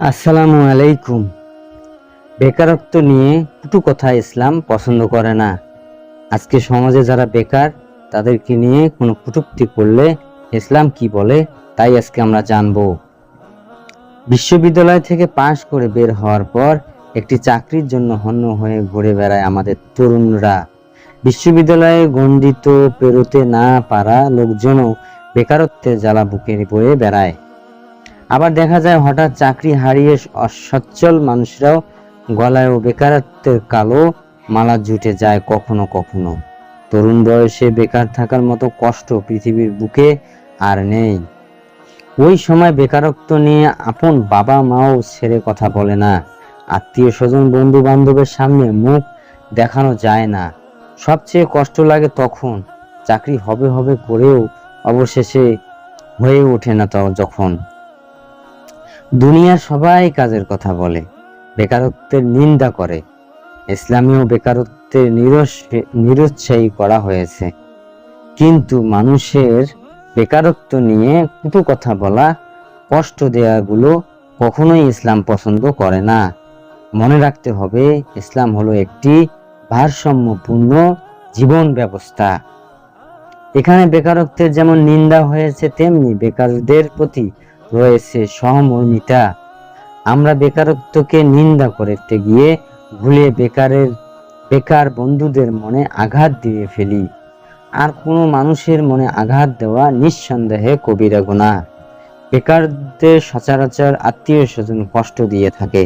আসসালামু আলাইকুম। বেকারত্ব নিয়ে কুটু কথা ইসলাম পছন্দ করে না। আজকে সমাজে যারা বেকার, তাদেরকে নিয়ে কোনো কুটুক্তি করলে ইসলাম কি বলে, তাই আজকে আমরা জানব। বিশ্ববিদ্যালয় থেকে পাশ করে বের হওয়ার পর একটি চাকরির জন্য হন্য হয়ে ঘুরে বেড়ায় আমাদের তরুণরা। বিশ্ববিদ্যালয়ে গণ্ডিত, পেরোতে না পারা লোকজনও বেকারত্বের জ্বালা বুকে বয়ে বেড়ায়। আবার দেখা যায় হঠাৎ চাকরি হারিয়ে অসচ্ছল মানুষরাও গলায় ও বেকারত্বের কালো মালা জুটে যায় কখনো কখনো। তরুণ বয়সে বেকার থাকার মতো কষ্ট পৃথিবীর বুকে আর নেই। ওই সময় বেকারত্ব নিয়ে আপন বাবা মাও ছেড়ে কথা বলে না। আত্মীয় স্বজন বন্ধু বান্ধবের সামনে মুখ দেখানো যায় না। সবচেয়ে কষ্ট লাগে তখন। চাকরি হবে হবে করেও অবশেষে হয়ে ওঠে না যখন। দুনিয়ার সবাই কাজের কথা বলে, বেকারত্বের নিন্দা করে। ইসলামীয় বেকারত্বের নিরুৎসাহী করা হয়েছে। কিন্তু মানুষের বেকারত্ব নিয়ে কুটু কথা বলা, কষ্ট দেওয়াগুলো কখনোই ইসলাম পছন্দ করে না। মনে রাখতে হবে, ইসলাম হলো একটি ভারসাম্যপূর্ণ জীবন ব্যবস্থা। এখানে বেকারত্বের যেমন নিন্দা হয়েছে, তেমনি বেকারদের প্রতি রয়েছে সহমর্মিতা। আমরা বেকারত্বকে নিন্দা করতে গিয়ে ভুলে বেকারের, বেকার বন্ধুদের মনে আঘাত দিয়ে ফেলি। আর কোনো মানুষের মনে আঘাত দেওয়া নিঃসন্দেহে কবিরা গুনাহ বেকারদের সচরাচর আত্মীয় স্বজন কষ্ট দিয়ে থাকে।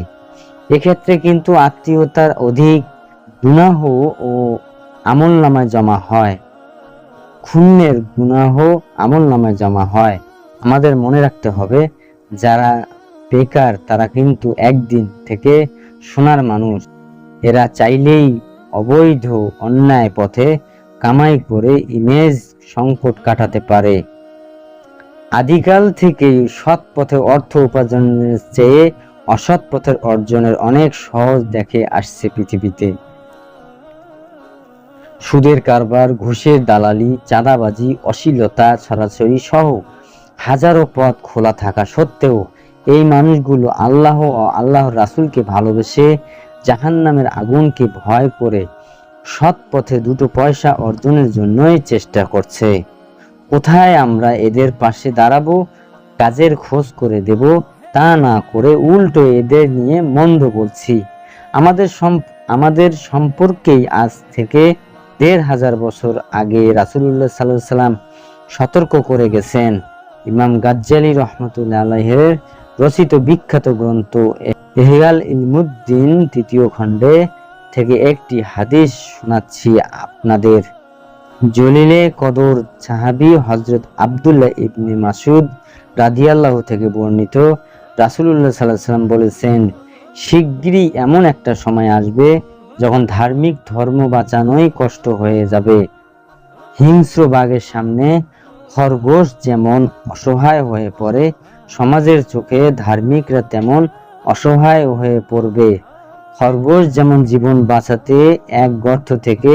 এক্ষেত্রে কিন্তু আত্মীয়তার অধিক গুনাহ ও আমল নামায় জমা হয়। খুনের গুনাহ আমল নামায় জমা হয়। আমাদের মনে রাখতে হবে, যারা বেকার তারা কিন্তু একদিন থেকে সোনার মানুষ। এরা চাইলেই অবৈধ অন্যায় পথে কামাই করে ইমেজ সংকট কাটাতে পারে। আদিকাল থেকেই সৎ পথে অর্থ উপার্জনের চেয়ে অসৎ পথের অর্জনের অনেক সহজ দেখে আসছে পৃথিবীতে। সুদের কারবার, ঘুষের দালালি, চাঁদাবাজি, অশ্লীলতা ছড়াছড়ি সহ হাজারো পথ খোলা থাকা সত্ত্বেও এই মানুষগুলো আল্লাহ ও আল্লাহর রাসূলকে ভালোবেসে জাহান্নামের আগুনকে ভয় করে সৎ পথে দুটো পয়সা অর্জনের জন্যই চেষ্টা করছে। কোথায় আমরা এদের পাশে দাঁড়াবো, কাজের খোঁজ করে দেব, তা না করে উল্টো এদের নিয়ে মন্দ বলছি। আমাদের আমাদের সম্পর্কেই আজ থেকে দেড় হাজার বছর আগে রাসূলুল্লাহ সাল্লাহ সাল্লাম সতর্ক করে গেছেন। ইমাম গাজ্জালি রহমতুল্লাহ আলাইহের রচিত বিখ্যাত গ্রন্থ এহগাল ইলমুদ্দিন তৃতীয় খণ্ডে থেকে একটি হাদিস শোনাচ্ছি আপনাদের। জলিলে কদর সাহাবি হজরত আবদুল্লাহ ইবনে মাসুদ রাদিয়াল্লাহ থেকে বর্ণিত রাসূলুল্লাহ সাল্লাহ সাল্লাম বলেছেন, শিগগিরই এমন একটা সময় আসবে যখন ধার্মিক ধর্ম বাঁচানোই কষ্ট হয়ে যাবে। হিংস্র বাঘের সামনে খরগোশ যেমন অসহায় হয়ে পড়ে, সমাজের চোখে ধার্মিকরা তেমন অসহায় হয়ে পড়বে। খরগোশ যেমন জীবন বাঁচাতে এক গর্ত থেকে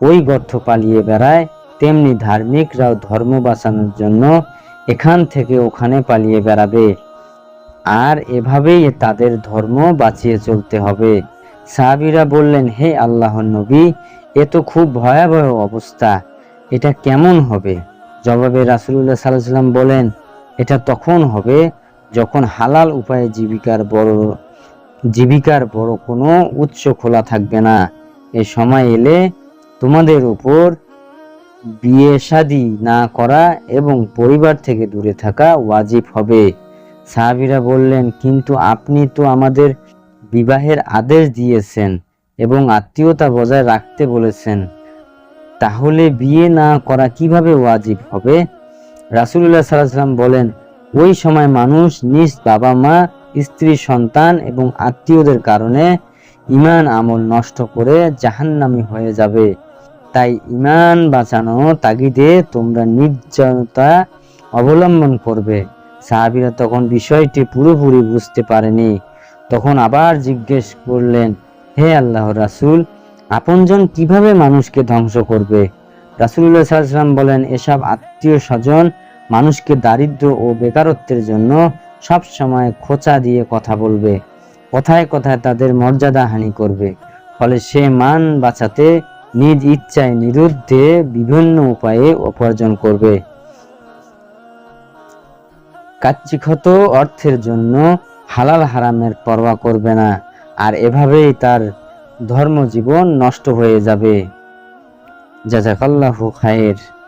ওই গর্ত পালিয়ে বেড়ায়, তেমনি ধার্মিকরাও ধর্ম বাঁচানোর জন্য এখান থেকে ওখানে পালিয়ে বেড়াবে। আর এভাবেই তাদের ধর্ম বাঁচিয়ে চলতে হবে। সাহাবীরা বললেন, হে আল্লাহর নবী, এ তো খুব ভয়াবহ অবস্থা। এটা কেমন হবে? জবাবে সাল্লাল্লাহু সাল্লাম বলেন, এটা তখন হবে যখন হালাল উপায়ে জীবিকার বড় জীবিকার বড় কোনো উৎস খোলা থাকবে না। এ সময় এলে তোমাদের উপর বিয়ে শাদী না করা এবং পরিবার থেকে দূরে থাকা ওয়াজিব হবে। সাহাবিরা বললেন, কিন্তু আপনি তো আমাদের বিবাহের আদেশ দিয়েছেন এবং আত্মীয়তা বজায় রাখতে বলেছেন। তাহলে বিয়ে না করা কীভাবে ওয়াজিব হবে? সাল্লাল্লাহু সাল্লাম বলেন, ওই সময় মানুষ নিজ বাবা মা, স্ত্রী, সন্তান এবং আত্মীয়দের কারণে ইমান আমল নষ্ট করে জাহান্নামী হয়ে যাবে। তাই ইমান বাঁচানো তাগিদে তোমরা নির্জনতা অবলম্বন করবে। সাহাবিরা তখন বিষয়টি পুরোপুরি বুঝতে পারেনি। তখন আবার জিজ্ঞেস করলেন, হে আল্লাহ রাসূল আপনজন কীভাবে মানুষকে ধ্বংস করবে? সাল্লাল্লাহু সাল্লাম বলেন, এসব আত্মীয় স্বজন মানুষকে দারিদ্র ও বেকারত্বের জন্য সব সময় খোঁচা দিয়ে কথা বলবে, কথায় কথায় তাদের মর্যাদা হানি করবে। ফলে সে মান বাঁচাতে নিজ ইচ্ছায় নিরুদ্ধে বিভিন্ন উপায়ে উপার্জন করবে। কাচ্চিক্ষত অর্থের জন্য হালাল হারামের পরোয়া করবে না, আর এভাবেই তার ধর্মজীবন নষ্ট হয়ে যাবে। জাজাকাল্লাহু খায়ের।